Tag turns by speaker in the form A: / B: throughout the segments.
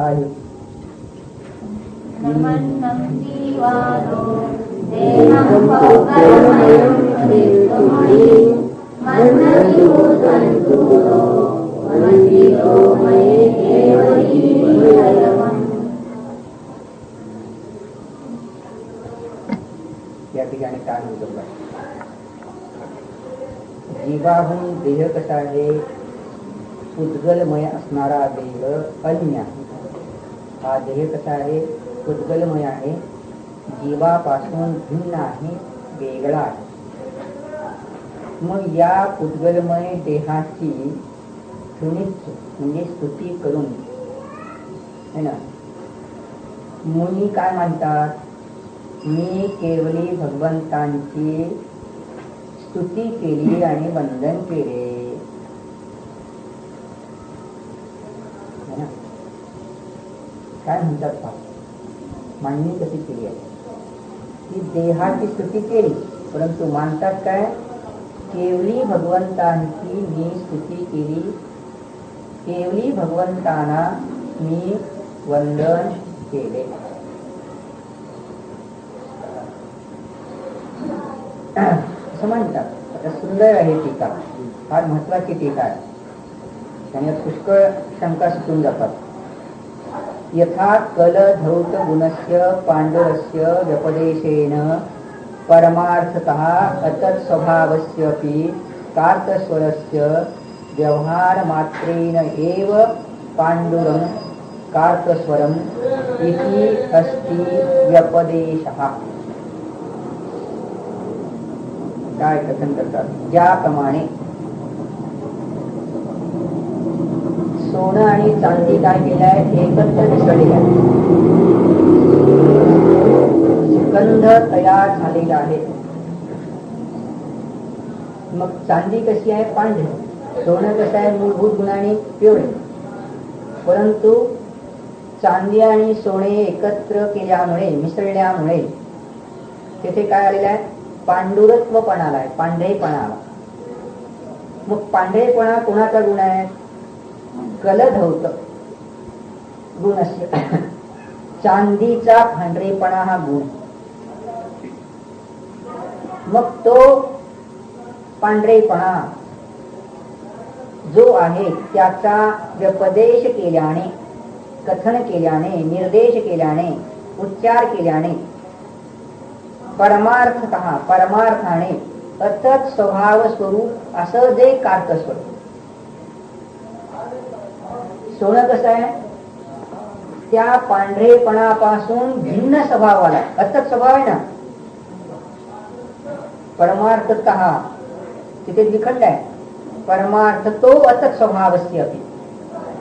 A: आहे. या ठिकाणी काय म्हणतो जीवाहून देह कसा आहे उद्गलमय असणारा देह अन्य आहे हा देह कसा आहे उद्गलमय आहे जीवापासून भिन्न आहे वेगळा आहे. मग या उद्गलमय देहाची म्हणजे स्तुती करून है ना? मुनी काय म्हणतात? मी केवली भगवंतांची स्तुती केली आणि वंदन केले. काय म्हणतात पहा केली आहे की देहाची स्तुती केली, परंतु मानतात काय? केवली भगवंतांची मी स्तुती केली. केवली भगवंतांना मी वंदन केले. असं म्हणतात. आता सुंदर आहे टीका. फार महत्वाची टीका आहे. त्याने पुष्कळ शंका सुटून जातात. यथा कल धौत गुणस्य पांडुरस्य व्यपदेशेन परमार्थतः अतत् स्वभावस्यपि कार्तस्वरस्य व्यवहारमात्रेण एव पाण्डुरं कार्तस्वरम् इति अस्ति व्यपदेशः। काय कथन करतात? ज्याप्रमाणे सोनं आणि चांदी काय केलं आहे एकत्र मिसळलेले आहे. गंध तयार झालेला आहे. मग चांदी कशी आहे? पांढरी. सोनं कसं आहे? मूलभूत गुणाने पिवळे. परंतु चांदी आणि सोने एकत्र केल्यामुळे मिसळल्यामुळे तिथे काय आलेलं आहे? पांडुरत्वपणाला आहे पांढरेपणाला. मग पांढरेपणा कोणाचा गुण आहे? कलधौत गुणस्य चांदीचा पांढरेपणा हा गुण. मग तो पांढरेपणा जो आहे त्याचा व्यपदेश केल्याने कथन केल्याने निर्देश केल्याने उच्चार केल्याने परमार्थत परमार्थाने अतत स्वभाव स्वरूप असं जे कार्तस्वरूप सोनं कसं आहे? त्या पांढरेपणापासून भिन्न स्वभावाला आला. स्वभाव आहे ना? परमार्थत. तिथे विखंड आहे. परमार्थ तो अतत स्वभावस्य अपि.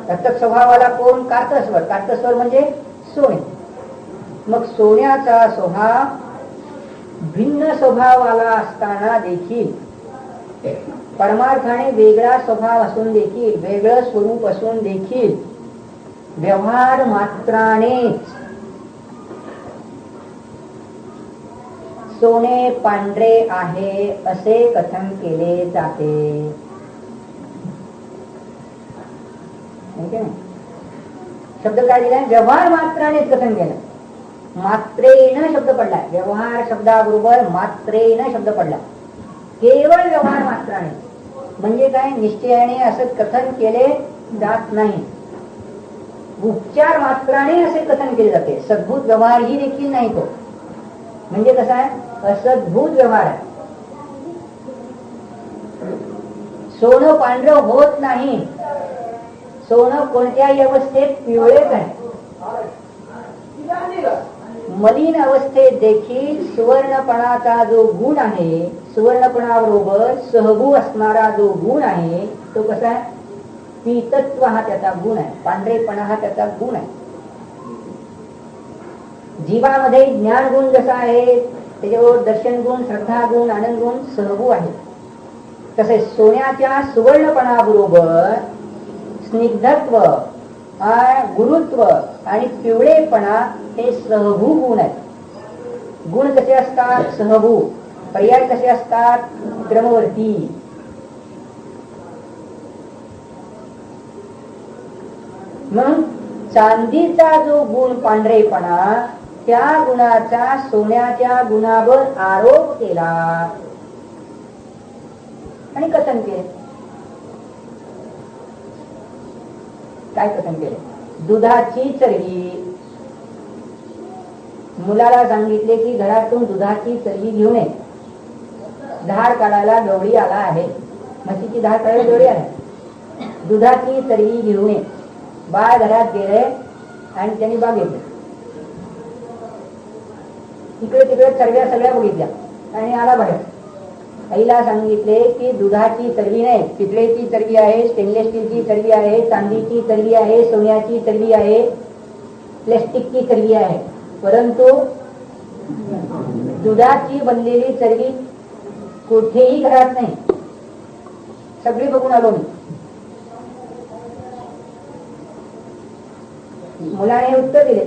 A: अतक स्वभावाला कोण? कार्तस्वर. कार्तस्वर म्हणजे सोने. मग सोन्याचा स्वभाव भिन्न स्वभावाला असताना देखील परमार्थाने वेगळा स्वभाव असून देखील वेगळं स्वरूप असून देखील व्यवहार मात्राने सोने पांढरे आहे असे कथन केले जाते. शब्द काय दिलाय? व्यवहार मात्राने कथन केलं. मात्रेनं शब्द पडलाय. व्यवहार शब्दाबरोबर मात्रेनं शब्द पडला. केवळ व्यवहार मात्राने म्हणजे काय? निश्चयाने असं कथन केले जात नाही. उपचार मात्राने असे कथन केले जाते. सद्भूत व्यवहार ही देखील नाही तो. म्हणजे कसा आहे? असद्भूत व्यवहार आहे. सोनं पांढरं होत नाही. सोनं कोणत्याही अवस्थेत पिवळेच आहे. मलिन अवस्थेत देखील सुवर्णपणाचा जो गुण आहे सुवर्णपणाबरोबर सहभू असणारा जो गुण आहे तो कसा आहे? पीतत्व हा त्याचा गुण आहे. पांढरेपणा हा त्याचा गुण आहे. जीवामध्ये ज्ञान गुण जसा आहे त्याच्याबरोबर दर्शन गुण श्रद्धा गुण आनंद गुण सहगू आहे तसे सोन्याच्या सुवर्णपणाबरोबर स्निग्धत्व गुरुत्व आणि पिवळेपणा हे सहभू गुण आहेत. गुण कसे असतात? सहभू पर्याय कसे असतात? क्रमवर्ती मग चांदीचा जो गुण पांढरेपणा त्या गुणाचा सोन्याच्या गुणावर आरोप केला. आणि कथन केले. काय कथन केले? दुधाची चरबी. मुलाला सांगितले की घरातून दुधाची चरबी घेऊन ये धार काढायला गवळी आला आहे. म्हशीची धार काढायला गवळी आहे. दुधाची चरबी घेऊन ये बाळ घरात गेले आणि त्यांनी बाग घेतली. इकडे तिकडे चरव्या सगळ्या बघितल्या. आणि आला बाहेर. आईला सांगितले की दुधाची चरबी नाही. पितळेची चरबी आहे स्टेनलेस स्टीलची चरबी आहे चांदीची चरबी आहे सोन्याची चरबी आहे प्लॅस्टिकची चरबी आहे. परंतु दुधाची बनलेली चरबी कुठेही घरात नाही. सगळी बघून आलो मी. मुलाने उत्तर दिले.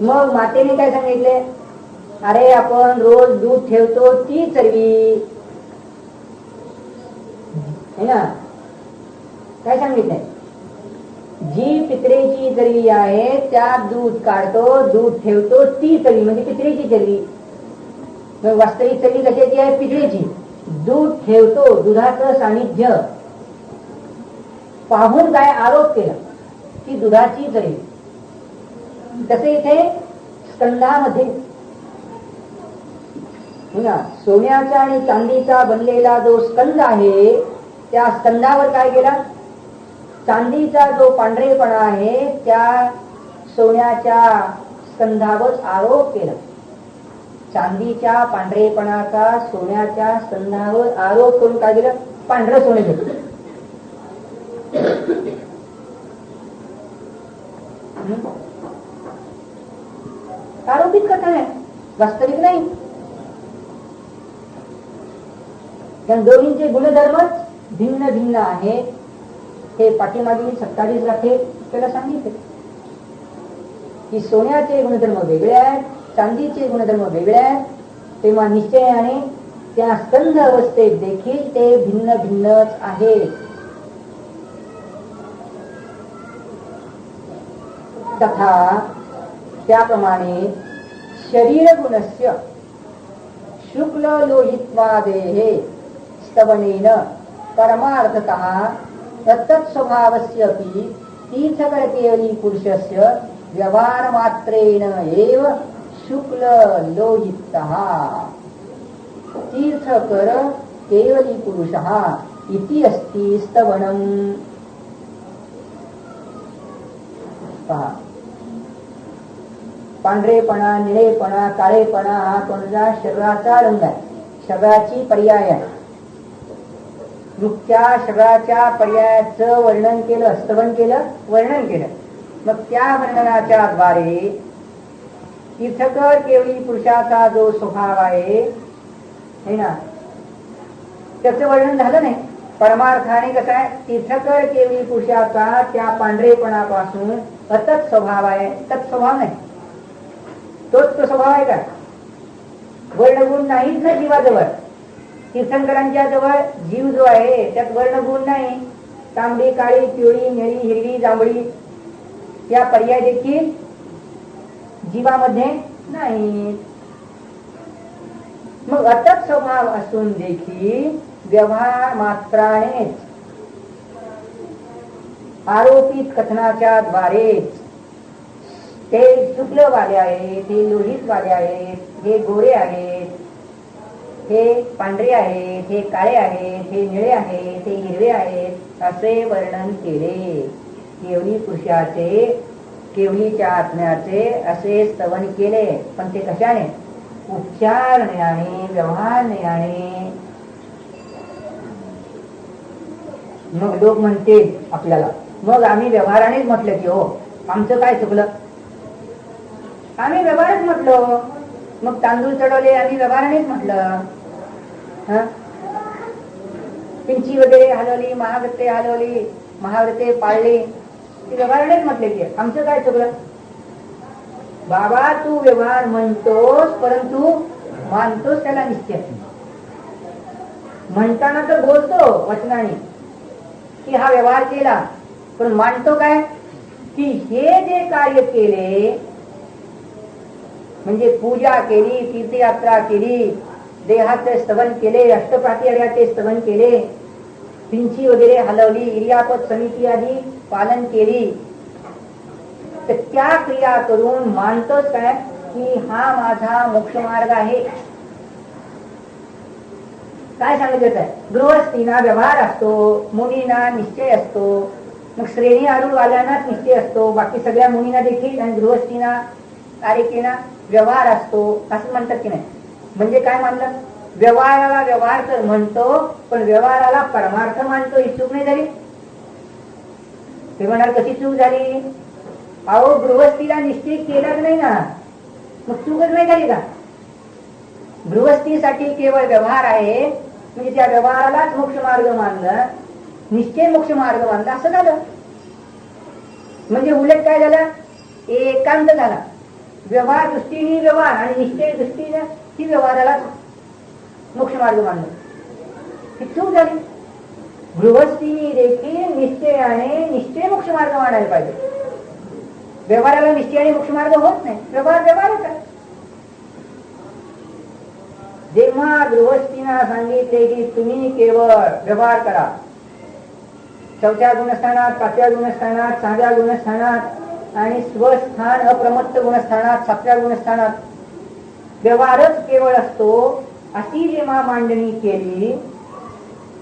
A: मग मातेने काय सांगितले? अरे आपण रोज दूध ठेवतो ती चरवी है ना? काय सांगितलंय? जी पित्रेची चरवी आहे त्यात दूध काढतो दूध ठेवतो ती चरवी म्हणजे पित्रेची चरवी वास्तविक चरबी कशाची आहे पित्रेची दूध ठेवतो दुधाचं सानिध्य. पाहून काय आरोप केला की दुधाची चरबी तसे इथे स्कंदामध्ये सोन्याचा आणि चांदीचा बनलेला जो स्कंद आहे त्या स्कंदावर काय केला? चांदीचा जो पांढरेपणा आहे त्या सोन्याच्या स्कंधावर आरोप केला. चांदीच्या पांढरेपणाचा सोन्याच्या संधावर आरोप करून काय केलं? पांढरं सोने घेतलं. आरोपित कथा आहे. वास्तविक नाही. कारण दोन्हींचे गुणधर्मच भिन्न भिन्न आहे हे पाठीमागील सत्तावीस गाठे त्याला सांगितले. की सोन्याचे गुणधर्म वेगळे आहेत. चांदीचे गुणधर्म वेगळे आहेत. तेव्हा निश्चयाने त्या स्कंध अवस्थेत देखील ते भिन्न भिन्नच आहे. तथा त्याप्रमाणे शरीर गुणस्य शुक्ल लोहित्वादेहे स्तवनेन परमार्थतः तत्तत् स्वभावस्यपि तीर्थकरकेवली पुरुषस्य व्यवहारमात्रेण एव शुक्ल लोहित। तीर्थकर केवली पुरुष इति अस्ति स्तवनम्। पहा। पांढरेपणा निळेपणा काळेपणा हा कोणता शरीराचा रंग आहे. शरीराची पर्याय आहे. वृक्षाच्या शरीराच्या पर्यायाचं वर्णन केलं स्तवन केलं वर्णन केलं. मग त्या वर्णनाच्या द्वारे तीर्थकर केवळी पुरुषाचा जो स्वभाव आहे हे ना? त्याचं वर्णन झालं नाही. परमार्थाने कसं आहे? तीर्थकर केवळी पुरुषाचा त्या पांढरेपणापासून अतच स्वभाव आहे तत् स्वभाव नाही. तोच तो स्वभाव आहे का? वर्णगुण नाहीच ना जीवाजवळ. तीर्थंकरांच्या जवळ जीव जो आहे त्यात वर्णगुण नाही. तांबडी काळी पिवळी निळी हिरवी जांभळी या पर्याय देखील जीवामध्ये नाही. मग अटक स्वभाव असून देखील व्यवहार मात्रानेच आरोपित कथनाच्या द्वारेच ते शुक्लवाले आहेत हे लोहितवाले आहेत हे गोरे आहेत हे पांढरे आहेत हे काळे आहेत हे निळे आहेत हे हिरवे आहेत असे वर्णन केले. केवली पुरुषाचे केवलीच्या आत्म्याचे असे स्तवन केले. पण ते कशाने? उपचार ज्ञाने व्यवहार ज्ञाने मग लोक म्हणतील आपल्याला मग आम्ही व्यवहारानेच म्हटलं की हो आमचं काय चुकलं? आम्ही व्यवहारच म्हटलो. मग तांदूळ चढवले आम्ही व्यवहारानेच म्हटलं. पिंची वगैरे हलवली महाव्रते हलवली महाव्रते पाळली. ती व्यवहारानेच म्हटलेली आहे आमचं काय सगळं? बाबा तू व्यवहार म्हणतोस परंतु मानतोस त्याला निश्चय म्हणताना तर बोलतो वचनाने की हा व्यवहार केला पण मानतो काय? की हे जे कार्य केले म्हणजे पूजा केली तीर्थयात्रा केली देहाचे स्तवन केले अष्टप्रातिहार्याचे स्तवन केले पिंची वगैरे हलवली इरियापत समिती आधी पालन केली. तर त्या क्रिया करून मानतोच काय? की हा माझा मोक्ष मार्ग आहे. काय सांगितलं आहे गृहस्थीना व्यवहार असतो मुलींना निश्चय असतो. मग श्रेणी आरूढवाल्यांनाच निश्चय असतो. बाकी सगळ्या मुलींना देखील आणि गृहस्थीना कारिकेना व्यवहार असतो. असं म्हणतात की नाही? म्हणजे काय मानलं? व्यवहाराला व्यवहार तर म्हणतो पण व्यवहाराला परमार्थ मानतो ही चूक नाही झाली. ते म्हणाल कशी चूक झाली? अहो गृहस्थीला निश्चय केलाच नाही ना. मग चूकच नाही झाली का? गृहस्थीसाठी केवळ व्यवहार आहे म्हणजे त्या व्यवहारालाच मोक्ष मार्ग मानलं निश्चय मोक्ष मार्ग मानला असं झालं. म्हणजे उलट काय झालं? एकांत झाला. व्यवहार दृष्टीने व्यवहार आणि निश्चय दृष्टीने ही व्यवहाराला मोक्ष मार्ग मानलं. ही चूक झाली. गृहस्थीने देखील निश्चयाने निश्चय मोक्ष मार्ग मानायला पाहिजे. व्यवहाराला निश्चयाने मोक्ष मार्ग होत नाही. व्यवहार व्यवहारच आहे जेव्हा गृहस्थीना सांगितले की तुम्ही केवळ व्यवहार करा. चौथ्या गुणस्थानात पाचव्या गुणस्थानात सहाव्या गुणस्थानात आणि स्वस्थान अप्रमत्त गुणस्थानात सातव्या गुणस्थानात. व्यवहारच केवळ असतो अशी जेव्हा मांडणी केली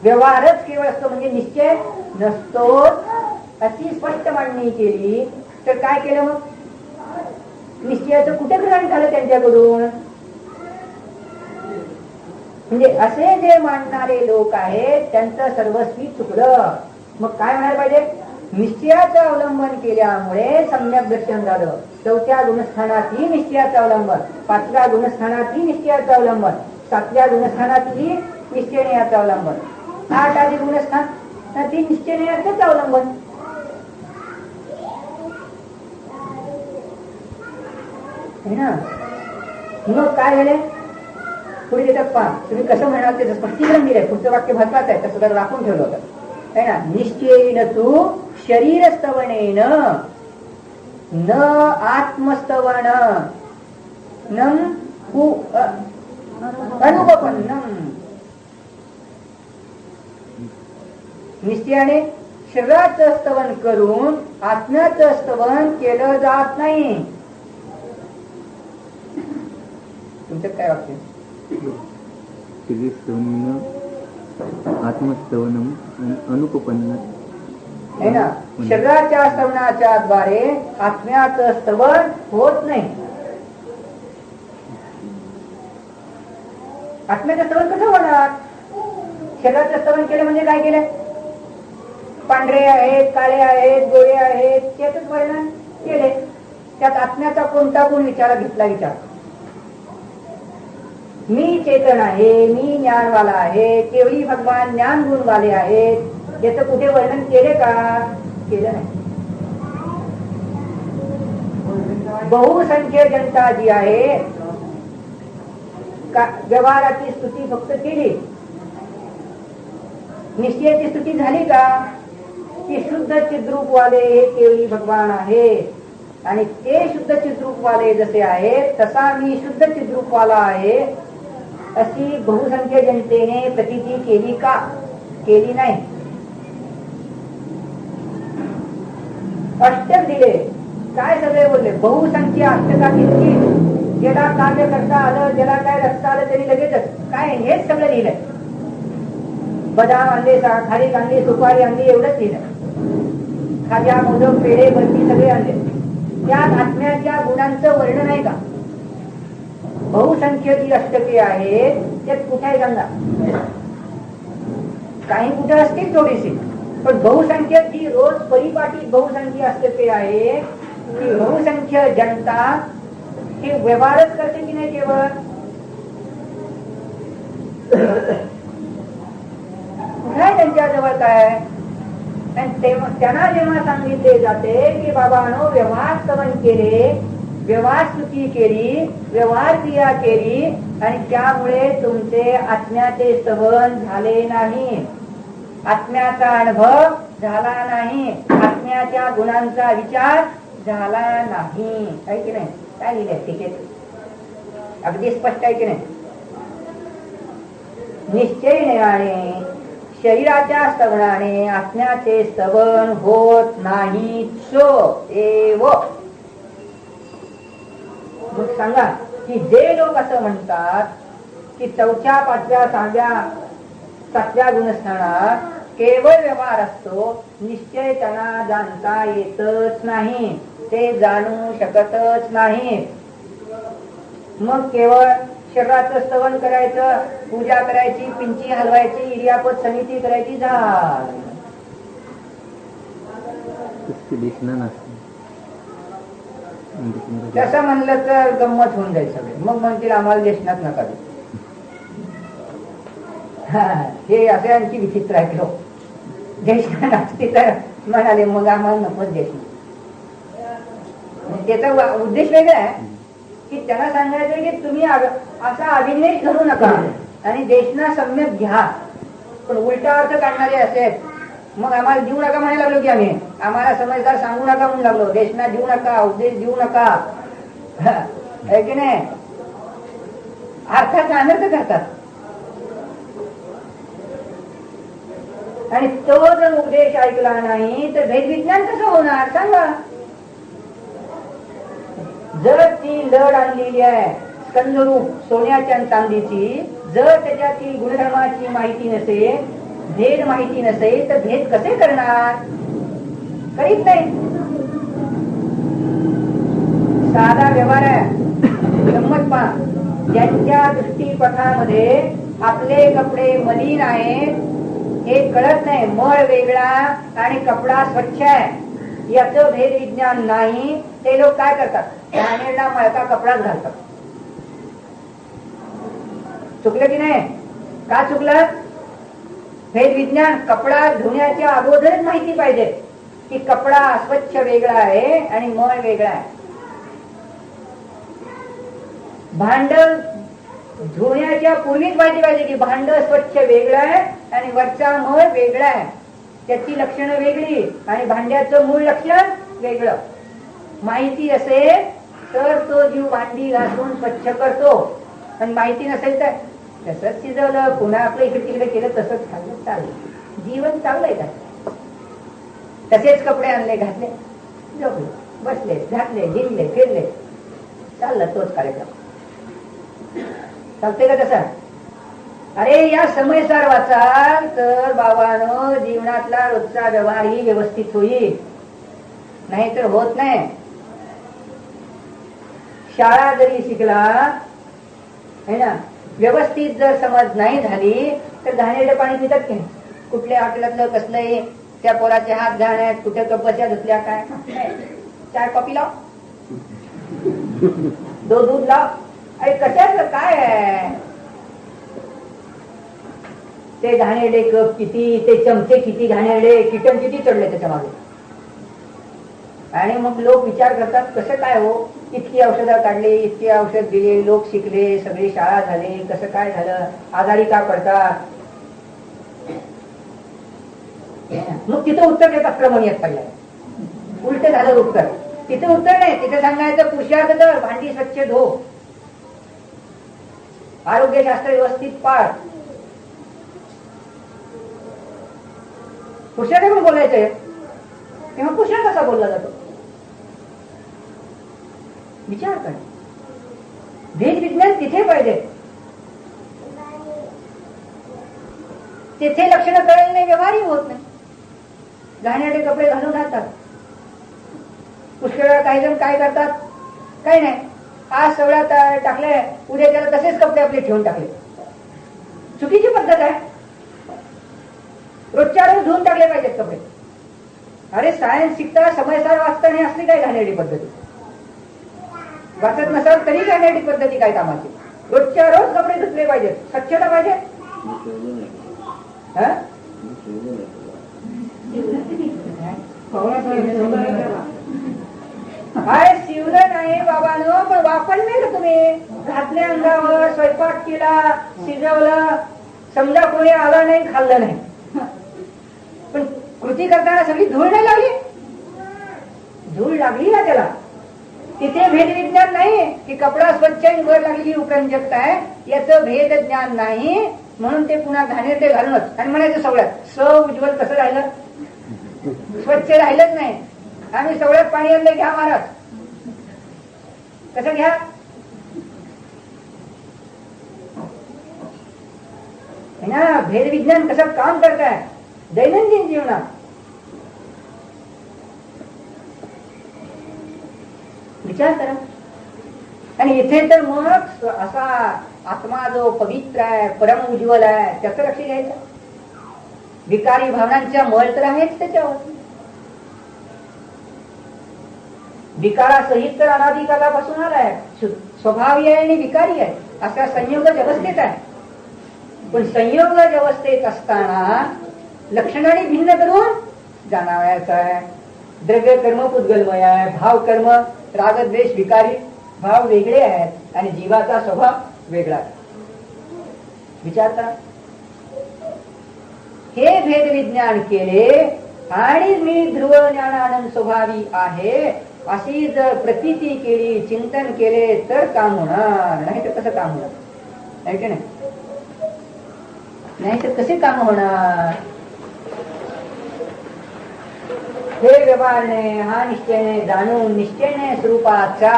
A: व्यवहारच केवळ असतो म्हणजे निश्चय नसतो. अशी स्पष्ट मांडणी केली तर काय केलं मग? निश्चयाचं कुठे ग्रहण झालं त्यांच्याकडून? म्हणजे असे जे मांडणारे लोक आहेत त्यांचं सर्वस्वी चुकलं. मग काय म्हणायला पाहिजे? निश्चयाचं अवलंबन केल्यामुळे सम्यक दर्शन झालं. चौथ्या गुणस्थानातही निश्चयाचं अवलंबन पाचव्या गुणस्थानातही निश्चयाचं अवलंबन. सातव्या गुणस्थानातही निश्चयनीयाचं अवलंबन. आठ आधी गुणस्थान तर ती निश्चयनीयाचंच अवलंबन. है ना? मग काय झाले? पुढे देतात पहा. तुम्ही कसं म्हणाल त्याचं स्पष्टीकरण दिलंय. पुढचं वाक्य महत्वाचं आहे. तसं जर राखून ठेवलं होतं. है ना? निश्चयेन तू शरीरस्तवनेन न आत्मस्तवन नम निश्चयाने शरीराचं स्तवन करून आत्म्याचं स्तवन केलं जात नाही. तुमचं काय वाक्य?
B: श्रीस्तवनेन आत्मस्तवनम अनुपपन्न
A: है ना? शरीराच्या स्तवनाच्या द्वारे आत्म्याचं स्तवन होत नाही. आत्म्याचं श्रवण कसं होणार? शरीराचं श्रवण केलं म्हणजे काय केलं? पांढरे आहेत काळे आहेत गोळे आहेत त्याच वर्णन केले त्यात आत्म्याचा कोणता गुण विचारा घेतला विचार? मी चेतन आहे मी ज्ञानवाला आहे केवळी भगवान ज्ञान गुणवाले आहेत. याचं कुठे वर्णन केले का? केलं नाही. बहुसंख्य जनता जी आहे व्यवहाराची स्तुती फक्त केली? निश्चयाची स्तुती झाली का? की शुद्ध चिद्रूप वाले हे केवळी भगवान आहे आणि ते शुद्ध चिद्रूप वाले जसे आहेत तसा मी शुद्ध चिद्रूप वाला आहे अशी बहुसंख्य जनतेने प्रतिती केली का? केली नाही. अष्टक दिले. काय सगळे बोलले? बहुसंख्य अष्टका किती ज्याला कार्य करता आलं ज्याला काय रस्ता आलं त्यांनी लगेचच काय हेच सगळं लिहिलंय. बदाम आणले सा- खारीक आणली सुपारी आणली एवढंच लिहिलं खाज्या मोदक पेढे बर्फी सगळे आणले. त्यात आत्म्याच्या गुणांचं वर्णन आहे का? बहुसंख्य जी अष्टके आहेत ते कुठे आहे सांगा काही कुठे असतील थोडीशी पण बहुसंख्य जी रोज परिपाटी बहुसंख्य अष्टके आहे की बहुसंख्य जनता हे व्यवहारच करते की नाही केवळ? कुठे त्यांच्याजवळ काय? त्यांना जेव्हा सांगितले जाते की बाबानो व्यवहार स्तवन केले व्यवहार स्तुती केली व्यवहार क्रिया केली आणि त्यामुळे तुमचे आत्म्याचे स्तवन झाले नाही. आत्म्याचा अनुभव झाला नाही. आत्म्याच्या गुणांचा विचार झाला नाही. आहे की नाही? काय लिहिलंय? टिकेत अगदी स्पष्ट आहे की नाही? निश्चय निर्णाने शरीराच्या स्तवनाने आत्म्याचे स्तवन होत नाही सो एव. मग सांगा की जे लोक असं म्हणतात की चौथ्या पाचव्या सहाव्या सातव्या गुणस्थानात केवळ व्यवहार असतो निश्चय त्यांना जाणता येतच नाही. ते जाणू शकतच नाही. मग केवळ शरीराचं स्तवन करायचं पूजा करायची पिंची हलवायची इरियापत समिती करायची झाल. तसं म्हणलं तर गंमत होऊन जाईल सगळे. मग म्हणतील आम्हाला देशनात नका. हा, असे आणखी विचित्र आहे लोक. देशनाथ असते तर म्हणाले मग आम्हाला नकोच म्हणजे त्याचा उद्देश वेगळा आहे. की त्यांना सांगायचं की तुम्ही असा अभिनय करू नका. आणि देशना सम्यक घ्या. पण उलटा अर्थ काढणारे असेल मग आम्हाला देऊ नका म्हणायला लागलो की आम्ही. आम्हाला समजदार सांगू नका म्हणून लागलो. देशना देऊ नका उपदेश देऊ नका. है की नाही? अर्थात अनर्थ करतात. आणि तो जर उपदेश ऐकला नाही तर भेदविज्ञान कसं होणार? सांगा. जर ती लढ आणलेली आहे. स्कंदरूप सोन्याच्या आणि चांदीची. जर त्याच्यातील गुणधर्माची माहिती नसेल भेद माहिती नसेल तर भेद कसे करणार? करीत नाही साधा व्यवहार आहे. गंमत पहा. ज्यांच्या दृष्टीपथामध्ये आपले कपडे मलिन आहेत हे कळत नाही. मळ वेगळा आणि कपडा स्वच्छ आहे. याचं भेद विज्ञान नाही. ते लोक काय करतात? घाणेरडा मळका कपडाच घालतात. चुकलं की नाही? का चुकलं? भेद विज्ञान कपडा धुण्याच्या अगोदरच माहिती पाहिजे की कपडा स्वच्छ वेगळा आहे आणि मळ वेगळा आहे. भांड धुण्याच्या पूर्वीच माहिती पाहिजे की भांड स्वच्छ वेगळं आहे आणि वरचा मळ वेगळा आहे. त्याची लक्षणं वेगळी आणि भांड्याचं मूळ लक्षण वेगळं. माहिती असेल तर तो जीव भांडी घासून स्वच्छ करतो. आणि माहिती नसेल तर तसंच शिजवलं पुन्हा आपलं इकडे तिकडे केलं तसंच खाल्लं चाललं. जीवन चाललंय का? तसेच कपडे आणले घातले झोपले बसले घातले झिरले फिरले. चाललं तोच कार्यक्रम. चालते का तसा? अरे या समयसार वाचाल तर बाबानं जीवनातला रोजचा व्यवहार ही व्यवस्थित होईल. नाहीतर होत नाही. शाळा जरी शिकला है ना व्यवस्थित जर समज नाही झाली तर घाणेरडे पाणी पितात की नाही? कुठल्या हॉटेलातलं कसलंही त्या पोराचे हात घाण आहेत कुठे कपच्या धुतल्या काय? चाय कॉफी लाव. दो दूध लाव. अरे कशाच? काय आहे? ते घाणेरडे कप किती ते चमचे किती घाणेरडे किटन किती चढले त्याच्यामागे आणि मग लोक विचार करतात कसं काय हो? इतकी औषधं काढली इतकी औषध दिली लोक शिकले सगळी शाळा झाली कसं काय झालं? आजारी का पडतात मग तिथं उत्तर देतात क्रमण येत पडलं उलट झालं उत्तर. तिथे उत्तर नाही तिथे सांगायचं पुरुषार्थ तर भांडी स्वच्छ धो. आरोग्यशास्त्र व्यवस्थित पाळ. पुरुषाकडे बोलायचं बोलायचंय तेव्हा पुरुषार कसा बोलला जातो? विचार कर. भेद विज्ञान तिथे पाहिजे. तिथे लक्षणं कळेल नाही व्यवहारही होत नाही. घाण्याचे कपडे घालून राहतात. पुष्कळ वेळा काही जण काय करतात? काही नाही. आज सगळ्यात टाकले उद्या त्याला तसेच कपडे आपले ठेवून टाकले. चुकीची पद्धत आहे. रोजच्या रोज धुवून टाकले पाहिजेत कपडे. अरे सायन्स शिकता समयसार वाचता नाही असली काय घाणेरडी पद्धती? वाचत नसाल तरी घाणेरडी पद्धती काय कामाची? रोजच्या रोज कपडे धुतले पाहिजेत. स्वच्छता पाहिजे काय शिवलं नाही बाबानो पण वापरले का तुम्ही. घातले अंगावर स्वयंपाक केला शिजवलं. समजा कोणी आला नाही खाल्लं नाही. भक्ती करताना सगळी धूळ नाही लागली? धूळ लागली ना त्याला. तिथे भेद विज्ञान नाही की कपडा स्वच्छ आणि वर लागलेली उपरंजकता आहे. याचं भेद ज्ञान नाही. म्हणून ते पुन्हा घाणेर ते घालूनच. आणि म्हणायचं सगळ्यात स उज्ज्वल कसं राहिलं? स्वच्छ राहिलंच नाही. आम्ही सगळ्यात पाणी आणलं घ्या महाराज. कसं घ्या? ना भेद विज्ञान कसं काम करताय? दैनंदिन जीवनात. विचार करा. आणि इथे तर मग असा आत्मा जो पवित्र आहे परम उज्ज्वल आहे त्याचं लक्ष घ्यायचं. विकारी भावनांच्या मळ तर आहेच त्याच्यावर. विकारासहित तर अनाधिकालापासून आलाय. स्वभावी आहे आणि विकारी आहे. असा संयोग व्यवस्थेत आहे. पण संयोग व्यवस्थेत असताना लक्षणाने भिन्न करून जाणावयाचं आहे. द्रव्य कर्म पुद्गलमय आहे भाव कर्म रागद्वेष विकारी भाव वेगळे आहेत आणि जीवाचा स्वभाव वेगळा विचारता? हे भेद विज्ञान केले आणि मी ध्रुव ज्ञानानंद स्वभावी आहे. अशी जर प्रतीती केली चिंतन केले तर काम होणार. नाही तर कसं काम होणार? नाही? नाही तर कसे काम होणार? हे व्यवहारने हा निश्चयने जाणून निश्चयने स्वरूपाचा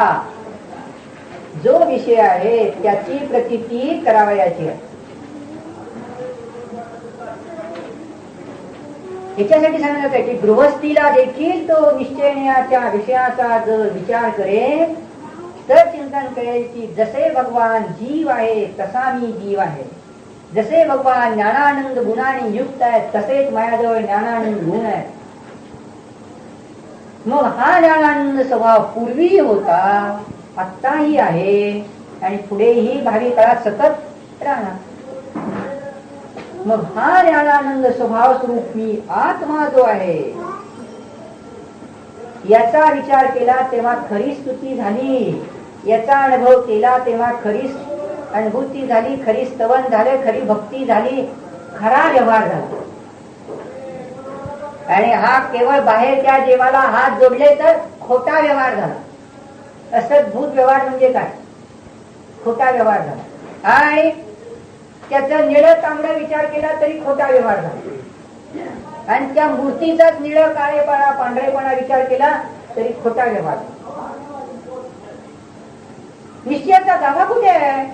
A: जो विषय आहे त्याची प्रती करावयाची आहे. याच्यासाठी सांगितलं आहे की गृहस्थीला देखील तो निश्चयण्याच्या विषयाचा जर विचार करेल तर चिंतन करेल की जसे भगवान जीव आहे तसा मी जीव आहे. जसे भगवान ज्ञानानंद गुणाने युक्त आहेत तसेच माझ्याजवळ ज्ञानानंद गुण आहेत. मग हा ज्ञानानंद स्वभाव पूर्वीही होता आत्ताही आहे आणि पुढेही भावी काळात सतत राहणार. मग हा ज्ञानानंद स्वभाव स्वरूपी आत्मा जो आहे याचा विचार केला तेव्हा खरी स्तुती झाली. याचा अनुभव केला तेव्हा खरी अनुभूती झाली खरी स्तवन झाले खरी भक्ती झाली खरा व्यवहार झाला. आणि हा केवळ बाहेरच्या देवाला हात जोडले तर खोटा व्यवहार झाला. असं भूत व्यवहार म्हणजे काय? खोटा व्यवहार झाला. आणि त्याचा निळ तांबडा विचार केला तरी खोटा व्यवहार झाला. आणि त्या मूर्तीचाच निळ काळेपणा पांढरेपणा विचार केला तरी खोटा व्यवहार निश्चयाचा गाभा कुठे आहे?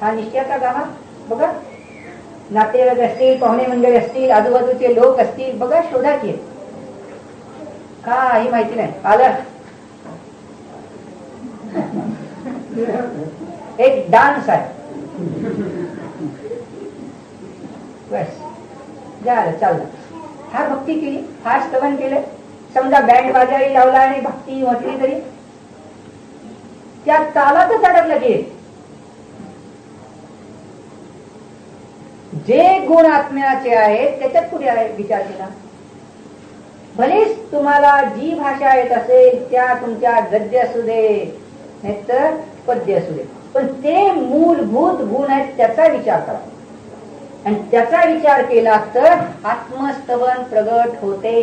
A: हा निश्चयाचा गाभा बघा. नातेवाईक असतील पाहुणे मंडळी असतील आजूबाजूचे लोक असतील बघा शोधा की. काही माहिती नाही. आलं. एक डान्स आहे. बस. झालं चाललं फार भक्ती केली. फार स्तवन केलं. समजा बँड बाजारी लावला आणि भक्ती म्हटली तरी. त्या तालातच अडकलं की. जे गुण आत्म्याचे आहेत त्याच्यात कुठे आहे विचार केला? भलेच तुम्हाला जी भाषा येत असेल त्या तुमच्या गद्य असू दे नाहीतर पद्य असू दे. पण ते मूलभूत गुण आहेत त्याचा विचार करा. आणि त्याचा विचार केला तर आत्मस्तवन प्रगट होते.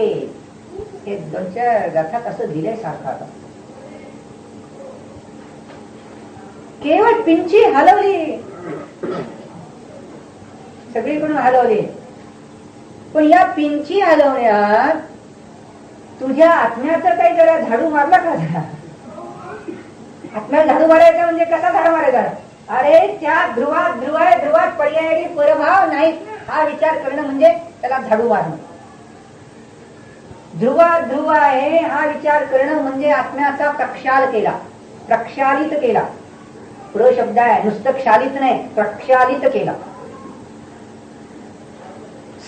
A: हे दोनच्या गाथात असं दिलंय सारखा आता. केवळ पिंची हलवली. सगळीकडून हलवले. पण या पिंची हलवण्यात तुझ्या आत्म्याचा काही जरा झाडू मारला का जरा आत्म्या झाडू मारायचा म्हणजे कसा झाडू मारायचा? अरे त्या ध्रुवात ध्रुवाय ध्रुवात पर्यायी परभाव नाही. हा विचार करणं म्हणजे त्याला झाडू मारणं. ध्रुवा ध्रुव आहे हा विचार करणं म्हणजे आत्म्याचा प्रक्षाल केला. प्रक्षालित केला. पुढं शब्द आहे नुसतं क्षालित नाही प्रक्षालित केला.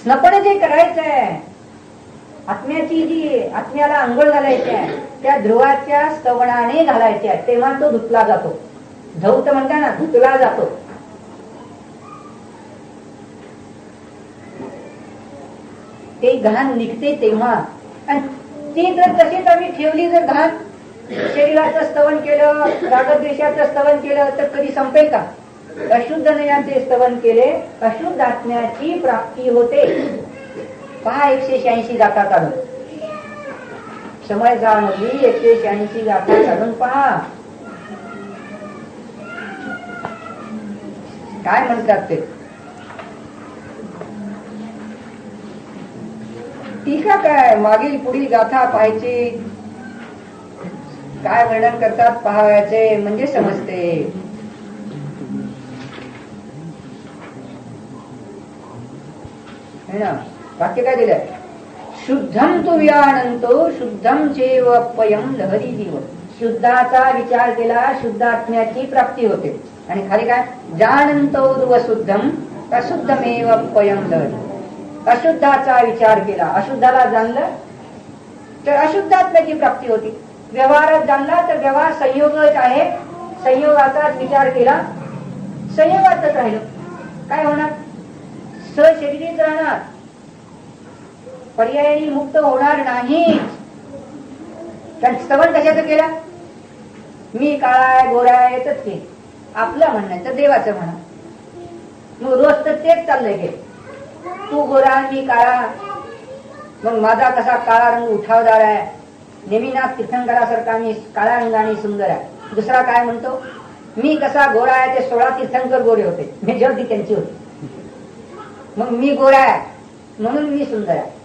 A: स्नपण जे करायचंय. आत्म्याची जी आत्म्याला अंघोळ घालायची आहे त्या ध्रुवाच्या स्तवनाने घालायची आहे तेव्हा तो धुतला जातो. धौत म्हणता ना धुतला जातो. ते घाण निघते तेव्हा. आणि ती जर तशीच आम्ही ठेवली जर घाण शरीराचं स्तवन केलं रागद्वेषाचं स्तवन केलं तर कधी संपेल का? अशुद्ध नयाचे स्तवन केले अशुद्ध आत्म्याची प्राप्ती होते. पहा एकशे शहाऐंशी गाथा काढून. समय मधली एकशे शहाऐंशी गाथा काढून पहा. काय म्हणतात ते? टीका काय? मागील पुढील गाथा पाहायची. काय वर्णन करतात पाहायचे म्हणजे समजते. है ना वाक्य काय दिलंय? शुद्धम तू शुद्धम चेवपयम लहरी जीव शुद्धाचा विचार केला शुद्ध आत्म्याची प्राप्ती होते. आणि खाली काय? जाणंतो शुद्धम अशुद्धमेव पयम लहरी अशुद्धाचा विचार केला अशुद्धाला जाणलं तर अशुद्धात्म्याची प्राप्ती होती. व्यवहारात जाणला तर व्यवहार संयोगच आहे. संयोगाचाच विचार केला. संयोगातच राहिलो. काय होणार? सशरीरीच राहणार पर्यायी मुक्त होणार नाही. कारण स्तवन कशाचं केलं? मी काळाय गोराय येतच की. आपलं म्हणणं तर देवाचं म्हणा मग रोज तर तेच चाललंय की. तू गोरा मी काळा. मग माझा कसा काळा रंग उठावदार आहे. नेमीनाथ तीर्थंकरासारखा मी काळ्या रंगाने सुंदर आहे. दुसरा काय म्हणतो? मी कसा गोरा आहे ते सोळा तीर्थंकर गोरे होते. मेजॉरिटी त्यांची होती. मग मी गोरा आहे. म्हणून मी सुंदर आहे.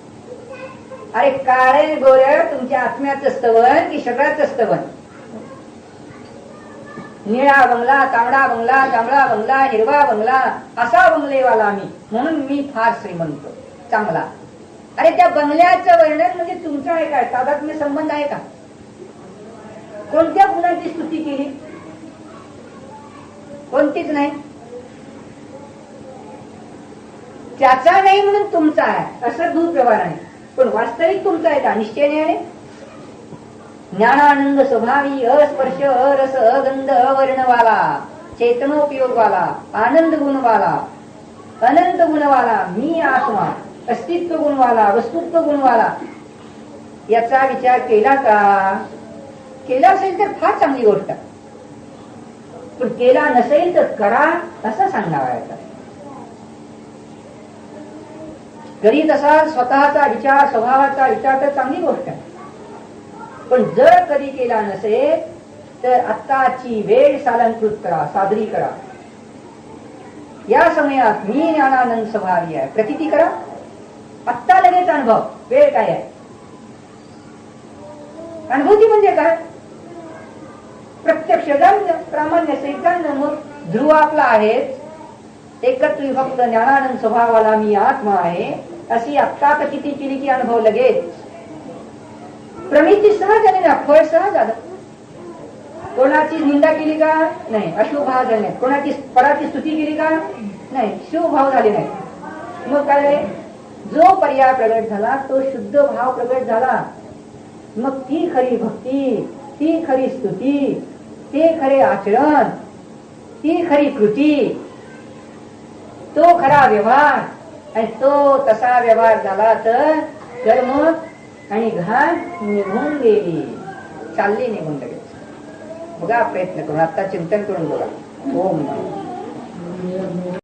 A: अरे काळे गोरे तुमच्या आत्म्याचं स्तवन की शरीराचं स्तवन? निळा बंगला तांबडा बंगला जांभळा बंगला हिरवा बंगला असा बंगलेवाला आम्ही. म्हणून मी फार श्रीमंत चांगला. अरे त्या बंगल्याचं वर्णन म्हणजे तुमचं आहे काय? तादात्म्य संबंध आहे का? कोणत्या गुणांची स्तुती केली? कोणतीच नाही. त्याचा नाही म्हणून तुमचा आहे. असं दुर्व्यवहार आहे. पण वास्तविक तुमचा आहे का? निश्चयने आहे? ज्ञानानंद स्वभावी अस्पर्श अरस अगंध अवर्णवाला चेतनोपयोगवाला आनंद गुणवाला अनंत गुणवाला मी आत्मा अस्तित्व गुणवाला वस्तुत्व गुणवाला. याचा विचार केला का? केला असेल तर फार चांगली गोष्ट. पण केला नसेल तर करा असं सांगावा घरी करीत असाल स्वतःचा विचार स्वभावाचा विचार तर चांगली गोष्ट आहे. पण जर कधी केला नसेल तर आत्ताची वेळ सालंकृत करा सादरी करा. या समयात मी ज्ञानानंद स्वभावी आहे. प्रतिती करा. आत्ता लगेच अनुभव. वेळ काय आहे? अनुभूती म्हणजे काय? प्रत्यक्ष प्रामाण्य सहित मग ध्रुव आपला आहेच. एकत्र विभक्त ज्ञानानंद स्वभावाला मी आत्मा आहे. अशी आत्ता प्रतिती केली की अनुभव लगेच. प्रमिती सहज आली ना फळ सहज आलं. कोणाची निंदा केली का? नाही. अशुभ भाव झाले नाही कोणाची पराची स्तुती केली का? नाही. शुभ भाव झाले नाही मग काय जो पर्याय प्रगट झाला तो शुद्ध भाव प्रगट झाला. मग ती खरी भक्ती ती खरी स्तुती ते खरे आचरण ती खरी कृती तो खरा व्यवहार आणि तो तसा व्यवहार झाला तर कर्म आणि घाण निघून गेली. चालली निघून लगेच. बघा प्रयत्न करून आता चिंतन करून बघा. ओम